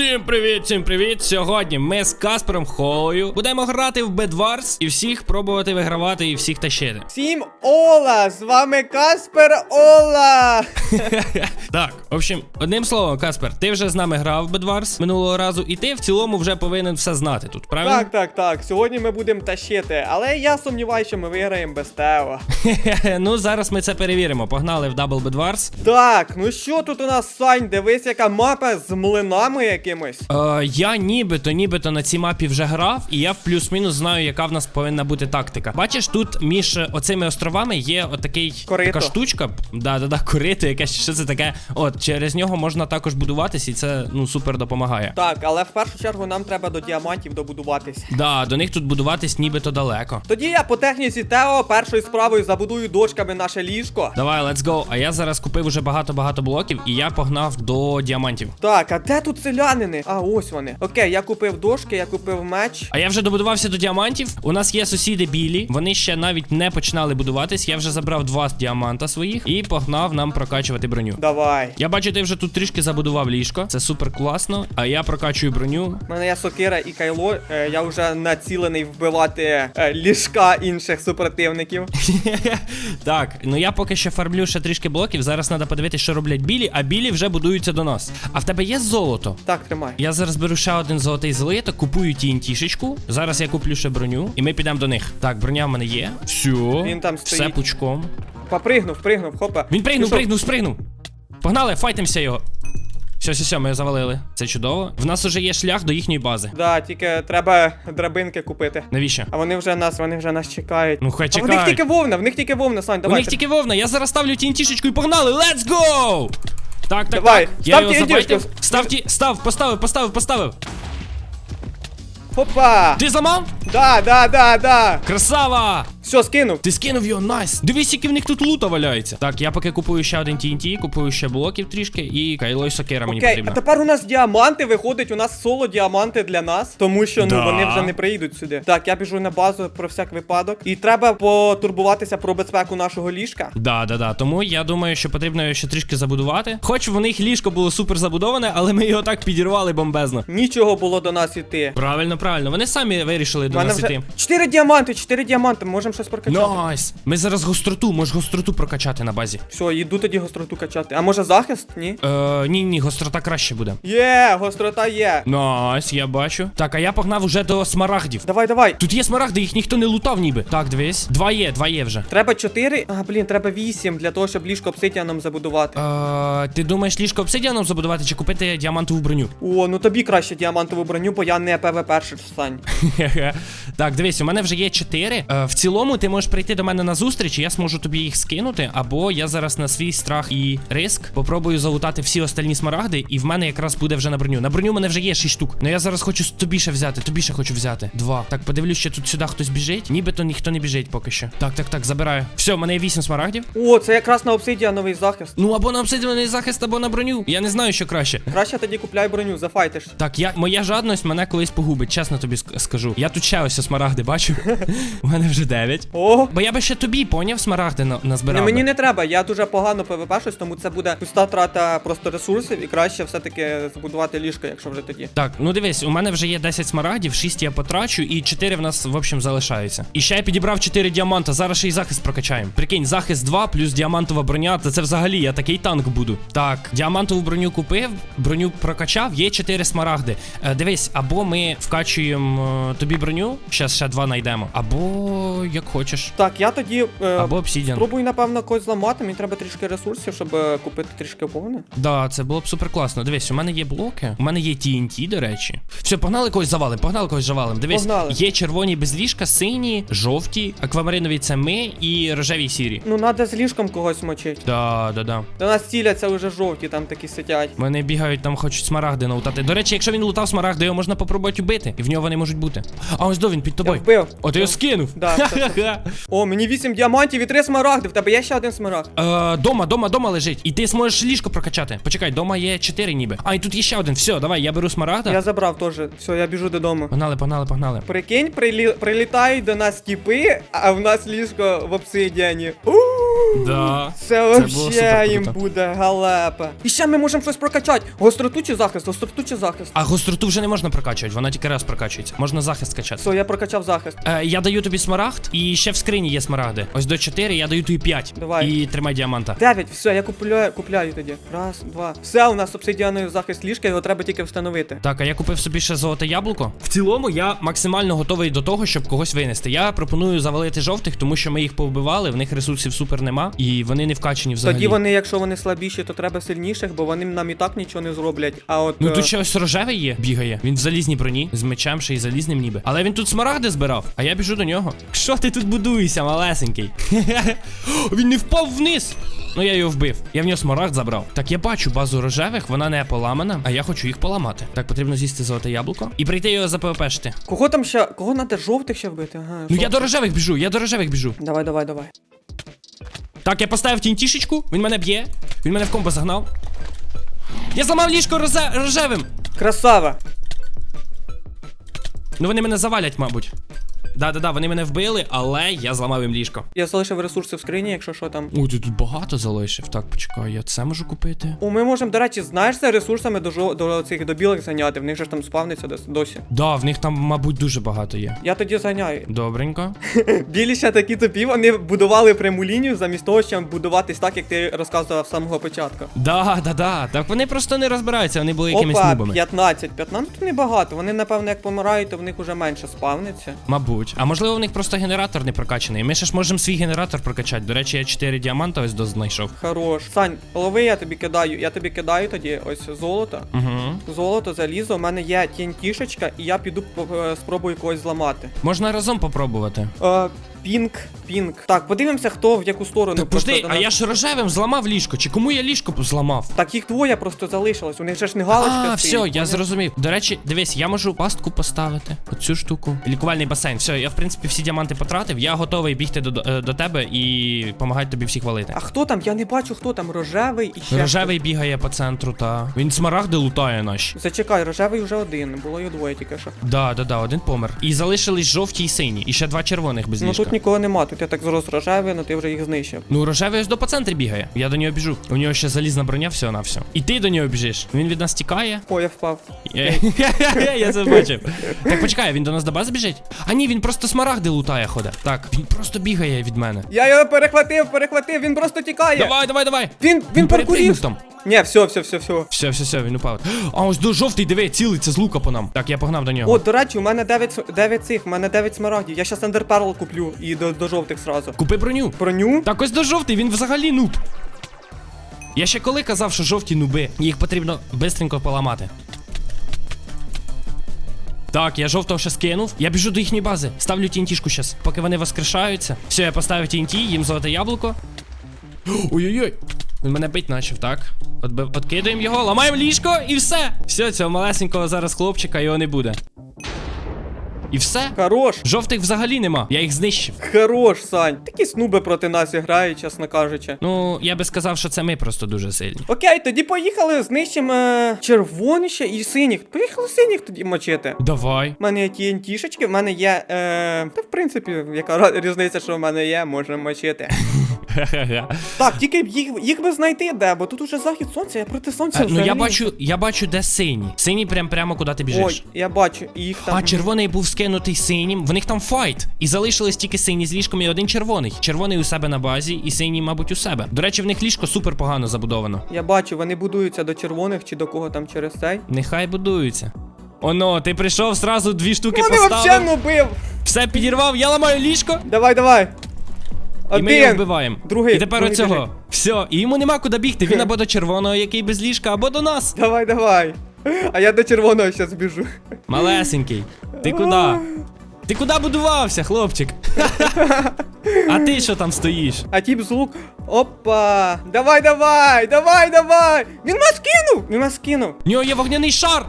Всім привіт, всім привіт! Сьогодні ми з Каспером Холою будемо грати в Bedwars і всіх пробувати вигравати і всіх тащити. Всім Ола! З вами Каспер Ола! Так, в общем, одним словом, Каспер, ти вже з нами грав в Bedwars минулого разу, і ти в цілому вже повинен все знати тут, правильно? Так, так, так. Сьогодні ми будемо тащити, але я сумніваюся, що ми виграємо без тебе. ну зараз ми це перевіримо. Погнали в Double Bedwars. Так, ну що тут у нас, Сань? Дивись, яка мапа з млинами якимось. Е, я нібито, нібито на цій мапі вже грав, і я в плюс-мінус знаю, яка в нас повинна бути тактика. Бачиш, тут між е, оцими островами є отакий Корито. така штучка. Да, да, да, корито, якесь що це таке. От через нього можна також будуватись, і це ну супер допомагає. Так, але в першу чергу нам треба до діамантів добудуватись. Да, до них тут будуватись нібито далеко. Тоді я по техніці Тео першою справою забудую дошками наше ліжко. Давай, let's go. А я зараз купив уже багато-багато блоків, і я погнав до діамантів. Так, а де тут селянини? А, ось вони. Окей, я купив дошки, я купив меч. А я вже добудувався до діамантів. У нас є сусіди білі. Вони ще навіть не починали будуватись. Я вже забрав два діаманта своїх і погнав нам прокачувати броню. Давай. Я бачу, ти вже тут трішки забудував ліжко. Це супер класно. А я прокачую броню. У мене є сокира і кайло. Е, я вже націлений вбивати е, ліжка інших супротивників. так, ну я поки що фармлю ще трішки блоків. Зараз треба подивитися, що роблять білі, а білі вже будуються до нас. А в тебе є золото? Так, тримай. Я зараз беру ще один золотий злиток, купую TNT-шечку. Зараз я куплю ще броню, і ми підемо до них. Так, броня в мене є. Все. Він там Все пучком. Попригнув, пригнув, хопа. Він пригнув, Пішов. пригнув, спригнув. Погнали, файтимося його. Все, все, все, ми його завалили. Це чудово. В нас уже є шлях до їхньої бази. Да, тільки треба драбинки купити. Навіщо? А вони вже нас, вони вже нас чекають. Ну, хай а в них чекають. тільки вовна, в них тільки вовна, Сань, У давай. них тільки вовна, я зараз ставлю TNT-шечку і погнали. Let's go! Так, так, Давай, так. Я Ставьте TNT-шку. забайтив. Став, поставил, поставил, поставил. Опа! Ты сломал? Да, да, да, да. Красава! Все, скинув. Ти скинув його, найс. Дивись, які в них тут лута валяється. Так, я поки купую ще один TNT, купую ще блоків трішки, і кайло і сокира мені Окей, потрібно. а тепер у нас діаманти виходить, у нас соло діаманти для нас, тому що ну Да. вони вже не приїдуть сюди. Так, я біжу на базу про всяк випадок. І треба потурбуватися про безпеку нашого ліжка. Да, да, да. Тому я думаю, що потрібно його ще трішки забудувати. Хоч в них ліжко було супер забудоване, але ми його так підірвали бомбезно. Нічого було до нас іти. Правильно, правильно. Вони самі вирішили У до мене нас вже іти. 4 діаманти, 4 діаманти, можемо щось прокачати. Найс. Ми зараз гостроту, можеш гостроту прокачати на базі. Все, йду тоді гостроту качати. А може захист? Ні? Е, ні, ні, гострота краще буде. Є, гострота є. Найс, я бачу. Так, а я погнав уже до смарагдів. Давай, давай. Тут є смарагди, їх ніхто не лутав ніби. Так, дивись. Два є, два є вже. Треба 4. А, блін, треба 8 для того, щоб ліжко обсидіаном забудувати. Е, ти думаєш ліжко обсидіаном забудувати чи купити діамантову броню? О, ну тобі краще діамантову броню, бо я не ПВП Сань. так, дивись, у мене вже є чотири. Е, в цілому ти можеш прийти до мене на зустріч, і я зможу тобі їх скинути. Або я зараз на свій страх і риск попробую залутати всі остальні смарагди, і в мене якраз буде вже на броню. На броню в мене вже є 6 штук. Ну я зараз хочу тобі ще взяти, тобі ще хочу взяти. Два. Так, подивлюсь, що тут сюди хтось біжить. Нібито ніхто не біжить поки що. Так, так, так, забираю. Все, в мене є 8 смарагдів. О, це якраз на обсидіановий захист. Ну або на обсидіаний захист, або на броню. Я не знаю, що краще. Краще тоді купляй броню, зафайтиш. Так, я моя жадність мене колись погубить, чесно тобі скажу. Я тут ще ось смарагди бачу. У мене вже 9. О, Бо я би ще тобі поняв смарагди на, не, назбирав. мені не треба, я дуже погано ПВП щось, тому це буде пуста трата просто ресурсів і краще все-таки збудувати ліжко, якщо вже тоді. Так, ну дивись, у мене вже є 10 смарагдів, 6 я потрачу, і 4 в нас, в общем, залишаються. І ще я підібрав 4 діаманта, зараз ще й захист прокачаємо. Прикинь, захист 2 плюс діамантова броня, то це взагалі я такий танк буду. Так, діамантову броню купив, броню прокачав, є 4 смарагди. Е, дивись, або ми вкачуємо е, тобі броню, зараз ще 2 знайдемо, або як хочеш. Так, я тоді е, Або обсідіан. спробую, напевно, когось зламати, мені треба трішки ресурсів, щоб е, купити трішки повне. Да, це було б супер класно. Дивись, у мене є блоки, у мене є TNT, до речі. Все, погнали когось завалим, погнали когось завалим. Дивись, Погнали. є червоні без ліжка, сині, жовті, аквамаринові це ми і рожеві сірі. Ну, треба з ліжком когось мочити. Да, да, да. До нас ціляться вже жовті, там такі сидять. Вони бігають там, хочуть смарагди наутати. До речі, якщо він лутав смарагди, його можна попробувати вбити, і в нього вони можуть бути. А ось до він під Я тобою. вбив. О, ти його скинув. Да, все. Ха-ха. О, мені 8 діамантів і 3 смарагди. В тебе є ще один смарагд. Е, дома, дома, дома лежить. І ти зможеш ліжко прокачати. Почекай, дома є 4 ніби. А, і тут є ще один. Все, давай, я беру смарагда. Я забрав теж. Все, я біжу додому. Погнали, погнали, погнали. Прикинь, прилі... прилітають до нас тіпи, а в нас ліжко в обсидіані. У Да. Це Це було вообще їм круто. буде галепа. І ще ми можемо щось прокачати. Гостроту чи захист? Гостроту чи захист? А гостроту вже не можна прокачувати, вона тільки раз прокачується. Можна захист качати. Все, я прокачав захист. Е, я даю тобі смарагд, і ще в скрині є смарагди. Ось до 4, я даю тобі 5. Давай. І тримай діаманта. Дев'ять, все, я купляю, купляю тоді. Раз, два. Все, у нас обсидіановий захист ліжка, його треба тільки встановити. Так, а я купив собі ще золоте яблуко. В цілому я максимально готовий до того, щоб когось винести. Я пропоную завалити жовтих, тому що ми їх повбивали, в них ресурсів супер нема, і вони не вкачені взагалі. Тоді вони, якщо вони слабіші, то треба сильніших, бо вони нам і так нічого не зроблять. А от. Ну е, тут ще ось рожевий є, бігає. Він в залізній броні, з мечем ще й залізним ніби. Але він тут смарагди збирав, а я біжу до нього. Що ти тут будуєшся, малесенький? Він не впав вниз. Ну я його вбив. Я в нього смарагд забрав. Так я бачу базу рожевих, вона не поламана, а я хочу їх поламати. Так потрібно з'їсти золоте яблуко і прийти його запвпшити. Кого там ще. Кого треба жовтих ще вбити? Ага. Ну я до рожевих біжу, я до рожевих біжу. Давай, давай, давай. Так, я поставив тінтішечку, він мене б'є, він мене в комбо загнав. Я зламав ліжко розе- рожевим. Красава! Ну вони мене завалять, мабуть. Да-да-да, вони мене вбили, але я зламав їм ліжко. Я залишив ресурси в скрині, якщо що там. Ой, ти тут багато залишив. Так, почекай, я це можу купити. О, ми можемо, до речі, знаєш, це ресурсами до, жо... до цих до білих зайняти. В них же ж там спавниться дос- досі. Да, в них там, мабуть, дуже багато є. Я тоді зайняю. Добренько. Білі ще такі тупі, вони будували пряму лінію замість того, щоб будуватись так, як ти розказував з самого початку. Да, да, да. Так вони просто не розбираються, вони були якимись Опа, нубами. 15. 15 то небагато. Вони, напевно, як помирають, то в них уже менше спавниться. Мабуть. А можливо, в них просто генератор не прокачаний. Ми ще ж можемо свій генератор прокачати. До речі, я 4 діаманта ось до знайшов. Хорош. Сань, лови, я тобі кидаю. Я тобі кидаю тоді ось золото. Угу. Золото, залізо, у мене є тінь тішечка, і я піду по- е, спробую когось зламати. Можна разом попробувати. Е, пінк, пінк. Так, подивимося, хто в яку сторону. Так пожди, а я ж рожевим зламав ліжко. Чи кому я ліжко зламав? Так їх двоє просто залишилось. У них же ж не галочка. А, все, я зрозумів. До речі, дивись, я можу пастку поставити. Оцю штуку. Лікувальний басейн. Все, я в принципі всі діаманти потратив. Я готовий бігти до, до, до тебе і допомагати тобі всіх валити. А хто там? Я не бачу, хто там. Рожевий і ще. Рожевий бігає по центру, та. Він смарагди лутає наші. Зачекай, рожевий вже один. Було їх двоє тільки що. Да, да, да, один помер. І залишились жовті і сині. І ще два червоних без Ну ліжка. Тут нікого нема. Тут я так зрос рожевий, ну ти вже їх знищив. Ну, рожевий ось до по центрі бігає. Я до нього біжу. У нього ще залізна броня, все на все. І ти до нього біжиш. Він від нас тікає. О, я впав. Я, я це бачив. Так почекай, він до нас до бази біжить? А ні, він просто смарагди лутає ходить. Так, він просто бігає від мене. Я його перехватив, перехватив, він просто тікає. Давай, давай, давай. Він, він паркурів. там. Ні, все, все, все, все. Все, все, все, він упав. А ось до жовтий, диви, цілиться з лука по нам. Так, я погнав до нього. О, до речі, у мене 9, с- 9 цих, у мене 9 смарагдів. Я щас ендерперл куплю і до, до жовтих сразу. Купи броню. Броню? Так ось до жовтий, він взагалі нуб. Я ще коли казав, що жовті нуби, їх потрібно бистренько поламати. Так, я жовтого ще скинув. Я біжу до їхньої бази. Ставлю тінтішку щас, поки вони воскрешаються. Все, я поставив тінті, їм золоте яблуко. Ой-ой-ой. Він мене бить начав, так. Отбив, откидаємо його, ламаємо ліжко і все. Все, цього малесенького зараз хлопчика його не буде. І все. Хорош. Жовтих взагалі нема. Я їх знищив. Хорош, Сань. Такі снуби проти нас грають, чесно кажучи. Ну, я би сказав, що це ми просто дуже сильні. Окей, тоді поїхали, знищимо е, ще і синіх. Поїхали синіх тоді мочити. Давай. У мене є TNT-шечки, в мене є. Е... Та в принципі, яка ра- різниця, що в мене є, можемо мочити. Так, тільки б їх, їх би знайти де, бо тут уже захід сонця, я проти сонця. Е, ну я взагалі. бачу, я бачу, де синій. Синій прям прямо куди ти біжиш. Ой, я бачу, їх там. А червоний був скинутий синім. В них там файт. І залишились тільки сині з ліжком і один червоний. Червоний у себе на базі, і синій, мабуть, у себе. До речі, в них ліжко супер погано забудовано. Я бачу, вони будуються до червоних чи до кого там через цей. Нехай будуються. Оно, ти прийшов, сразу дві штуки Вони поставив. взагалі ну бив! Все підірвав, я ламаю ліжко. Давай, давай! І ми його вбиваємо. Другий, І тепер другий оцього. біжить. Все, і йому нема куди бігти. Він або до червоного, який без ліжка, або до нас. Давай, давай! А я до червоного зараз біжу. Малесенький. Ти куди? Ти куди будувався, хлопчик? А ти що там стоїш? А тіп з лук. Опа! Давай, давай! Давай, давай! Він нас кинув! Він нас кинув! В нього є вогняний шар!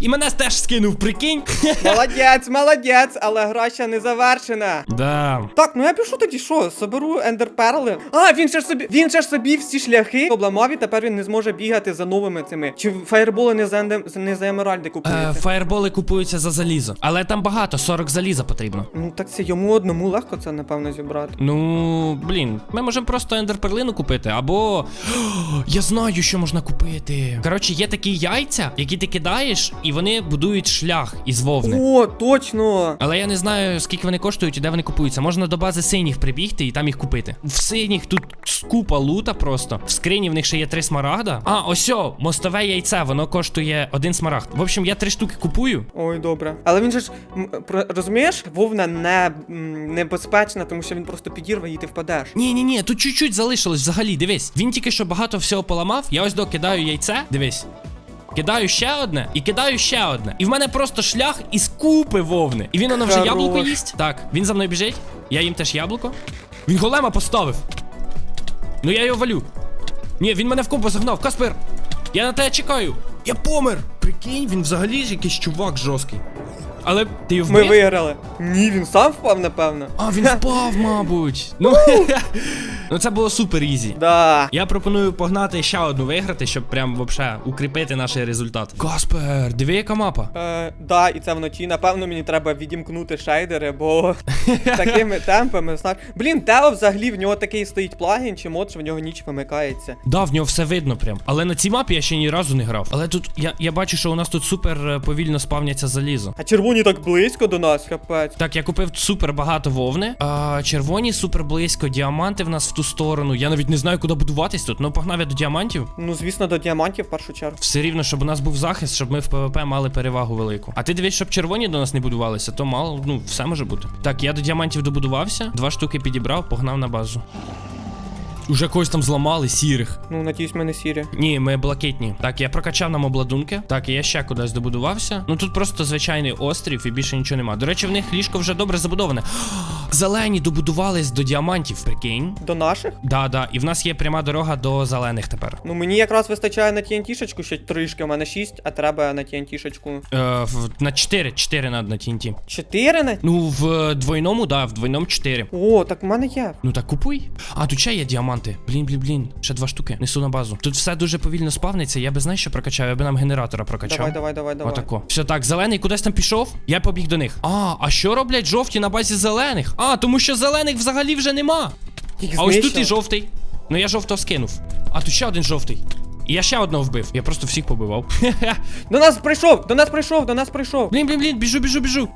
І мене теж скинув, прикинь. Молодець, молодець, але гра ще не завершена. Да. Так, ну я пишу тоді що? Соберу ендерперли. А, він ще ж собі. Він ще ж собі всі шляхи обламав і тепер він не зможе бігати за новими цими. Чи фаєрболи не за ендем, не за емеральди Е, фаєрболи купуються за залізо. Але там багато, 40 заліза потрібно. Ну так це йому одному легко це напевно зібрати. Ну, блін, ми можемо просто ендерперлину купити, або. О, я знаю, що можна купити. Коротше, є такі яйця, які ти кидаєш, і вони будують шлях із вовни. О, точно! Але я не знаю, скільки вони коштують і де вони купуються. Можна до бази синіх прибігти і там їх купити. В синіх тут купа лута просто. В скрині в них ще є три смарагда. А, ось о, мостове яйце, воно коштує один смарагд. В общем, я три штуки купую. Ой, добре. Але він же ж м, про- розумієш, вовна не м, небезпечна, тому що він просто підірве і ти впадеш. Ні, ні, ні, тут чуть-чуть залишилось взагалі. Дивись. Він тільки що багато всього поламав. Я ось докидаю яйце. Дивись. Кидаю ще одне і кидаю ще одне. І в мене просто шлях із купи вовни. І він воно вже Хорош. яблуко їсть. Так, він за мною біжить. Я їм теж яблуко. Він голема поставив. Ну я його валю. Ні, він мене в купу загнав. Каспер! Я на тебе чекаю. Я помер. Прикинь, він взагалі ж якийсь чувак жорсткий. Але ти його Ми вбив? виграли. Ні, він сам впав, напевно. А, він впав, мабуть. Ну, ну це було супер ізі. Да. Я пропоную погнати ще одну виграти, щоб прям вообще укріпити наш результат. Каспер, диви, яка мапа. Е, да, і це вночі. Напевно, мені треба відімкнути шейдери, бо такими темпами. Блін, Тео взагалі в нього такий стоїть плагін чи мод, що в нього ніч вимикається. Да, в нього все видно прям. Але на цій мапі я ще ні разу не грав. Але тут я, я бачу, що у нас тут супер е, повільно спавняться залізо. А червоні так близько до нас, капець. Так, я купив супер багато вовни. А червоні супер близько, діаманти в нас в ту сторону. Я навіть не знаю, куди будуватись тут. Ну погнав я до діамантів. Ну, звісно, до діамантів в першу чергу. Все рівно, щоб у нас був захист, щоб ми в ПВП мали перевагу велику. А ти дивись, щоб червоні до нас не будувалися, то мало, ну, все може бути. Так, я до діамантів добудувався, два штуки підібрав, погнав на базу. Уже когось там зламали, сірих. Ну, надіюсь, ми не сірі. Ні, ми блакитні. Так, я прокачав нам обладунки. Так, я ще кудись добудувався. Ну тут просто звичайний острів і більше нічого нема. До речі, в них ліжко вже добре забудоване. Зелені добудувались до діамантів, прикинь. До наших? Да, да. І в нас є пряма дорога до зелених тепер. Ну, мені якраз вистачає на TNT-шечку ще трішки, у мене 6, а треба на TNT-шечку. Е, в, на 4, 4 надо на TNT. 4 на. Ну, в двойному, да, в двойному 4. О, так в мене є. Ну так купуй. А, тут ще є діаманти. Блін, блін, блін. Ще два штуки. Несу на базу. Тут все дуже повільно спавниться. Я би знаєш, що прокачав, я би нам генератора прокачав. Давай, давай, давай, давай. Отако. Все так, зелений кудись там пішов. Я побіг до них. А, а що роблять жовті на базі зелених? А, тому що зелених взагалі вже нема. Їх А ось тут і жовтий. Ну я жовтого скинув. А тут ще один жовтий. І я ще одного вбив. Я просто всіх побивав. До нас прийшов, до нас прийшов, до нас прийшов. блін, блін, блін, біжу, біжу, біжу.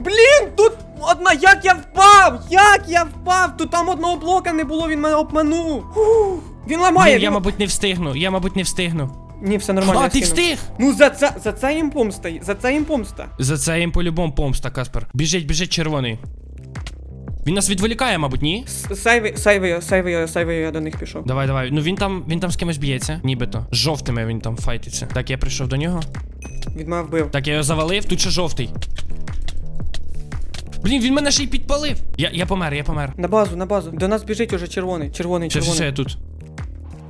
Блін, тут одна, як я впав! Як я впав? Тут там одного блока не було, він мене обманув. Фух. Він ламає. Блін, він... я, мабуть, не встигну. Я, мабуть, не встигну. Ні, все нормально. А, я ти скинув. встиг! Ну за це, за це їм помста, за це їм помста. За це їм по-любому помста, Каспер. Біжить, біжить червоний. Він нас відволікає, мабуть, ні? С- Сейви, сейви, сейви, сейви, я до них пішов. Давай, давай. Ну він там, він там з кимось б'ється, нібито. З жовтими він там файтиться. Так, я прийшов до нього. Від мене вбив. Так, я його завалив, тут ще жовтий. Блін, він мене ще й підпалив. Я, я помер, я помер. На базу, на базу. До нас біжить уже червоний, червоний, Все, все, червоний. все, я тут.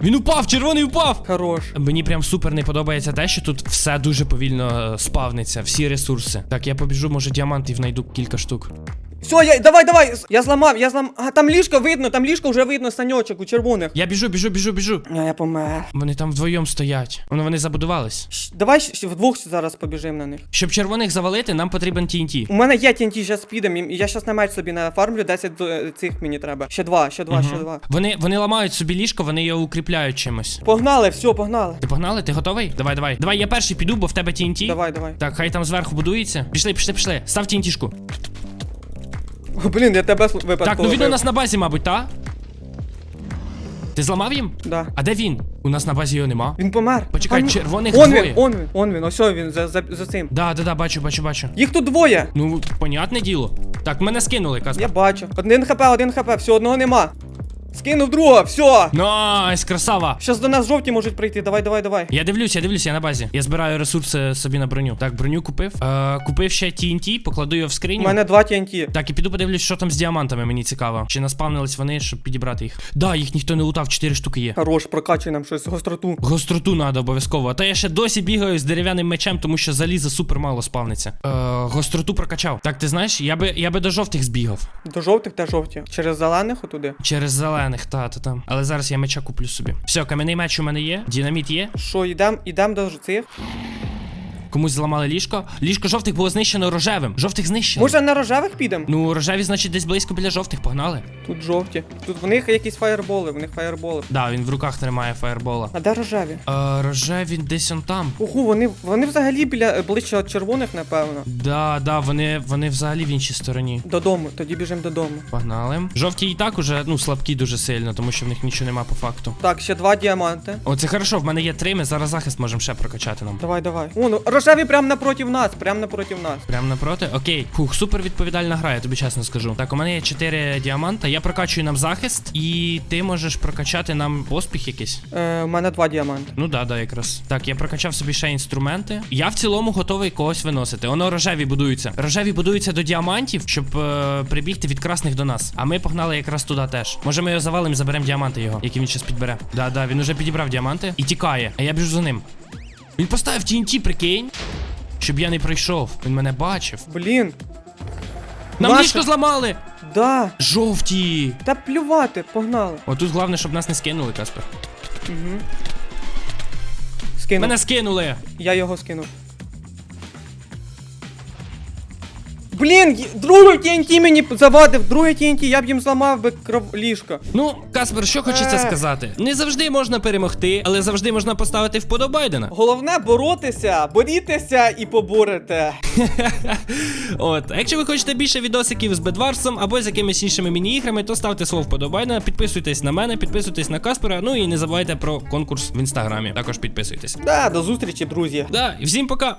Він упав, червоний упав! Хорош. Мені прям супер не подобається те, що тут все дуже повільно е, спавниться, всі ресурси. Так, я побіжу, може діамантів знайду кілька штук. Все, я, давай, давай. Я зламав, я злам. А, там ліжко видно, там ліжко вже видно саньочок у червоних. Я біжу, біжу, біжу, біжу. А, я помер. Вони там вдвоєм стоять. Вони, вони забудувались. Щ, Давай щ- вдвох зараз побіжимо на них. Щоб червоних завалити, нам потрібен TNT. У мене є TNT, зараз підемо. Я зараз на меч собі нафармлю, 10 до- цих мені треба. Ще два, ще два, ще два. Вони, вони ламають собі ліжко, вони його укріпляють чимось. Погнали, все, погнали. Ти погнали? Ти готовий? Давай, давай. Давай, я перший піду, бо в тебе TNT. Давай, давай. Так, хай там зверху будується. Пішли, пішли, пішли. Став TNT-шку. О, блін, я тебе випадково. Так, ну він у нас на базі, мабуть, та? Ти зламав їм? Да. А де він? У нас на базі його нема. Він помер. Почекай, ні. червоних Он двоє. він, он він, он він, ось він за, за, за цим. Да, да, да, бачу, бачу, бачу. Їх тут двоє. Ну, понятне діло. Так, мене скинули, Каспер. Я бачу. Один хп, один хп, все одного нема. Скинув друга, все. Найс, красава! Щас до нас жовті можуть прийти. Давай, давай, давай. Я дивлюсь, я дивлюсь, я на базі. Я збираю ресурси собі на броню. Так, броню купив. Е, купив ще TNT, покладу його в У мене два TNT. Так, і піду подивлюсь, що там з діамантами, мені цікаво. Чи наспавнились вони, щоб підібрати їх. Да, їх ніхто не лутав, 4 штуки є. Хорош, прокачуй нам щось, гостроту. Гостроту надо обов'язково. А то я ще досі бігаю з дерев'яним мечем, тому що заліза супер мало спавниться. Е, гостроту прокачав. Так, ти знаєш, я би, я би до жовтих збігав. До жовтих та жовті. Через зелених отуди. Через зелених, та, та там. Але зараз я меча куплю собі. Все, кам'яний меч у мене є, динаміт є. Що, йдем, йдем до цих? Комусь зламали ліжко. Ліжко жовтих було знищено рожевим. Жовтих знищено. Може на рожевих підемо? Ну, рожеві, значить, десь близько біля жовтих погнали. Тут жовті. Тут в них якісь фаєрболи, в них фаєрболи. Да, він в руках тримає фаєрбола. А де рожеві? Е, рожеві десь он там. Ого, вони, вони взагалі біля ближче від червоних, напевно. Да, да, вони, вони взагалі в іншій стороні. Додому, тоді біжимо додому. Погнали. Жовті і так уже, ну, слабкі дуже сильно, тому що в них нічого нема по факту. Так, ще два діаманти. О, це хорошо, в мене є три, ми зараз захист можемо ще прокачати нам. Давай, давай. О, ну рожеві прямо напротив нас, прямо напротив нас. Прям напроти? Окей. Фух, супер відповідальна гра, я тобі чесно скажу. Так, у мене є 4 діаманта, я прокачую нам захист, і ти можеш прокачати нам поспіх якийсь. Е, у мене два діаманти. Ну да, да, якраз. Так, я прокачав собі ще інструменти. Я в цілому готовий когось виносити. Воно рожеві будуються. Рожеві будуються до діамантів, щоб е, прибігти від красних до нас. А ми погнали якраз туди теж. Може, ми його завалимо і заберемо діаманти його, які він зараз підбере. Да, да, він уже підібрав діаманти і тікає. А я біжу за ним. Він поставив TNT, прикинь. Щоб я не пройшов. Він мене бачив. Блін. Нам Наше- ліжко зламали! Да. Жовті! Та плювати, погнали. Отут головне, щоб нас не скинули, Каспер. Угу. Скинув. Мене скинули! Я його скинув. Блін, другий TNT мені завадив, другий TNT, я б їм зламав би кров ліжко. Ну, Каспер, що хочеться сказати? Не завжди можна перемогти, але завжди можна поставити вподобайдена. Головне боротися, борітеся і поборете. От, а якщо ви хочете більше відосиків з Бедварсом або з якимись іншими міні-іграми, то ставте слово вподобайна, підписуйтесь на мене, підписуйтесь на Каспера, ну і не забувайте про конкурс в інстаграмі. Також підписуйтесь. Да, до зустрічі, друзі. Да, і всім пока!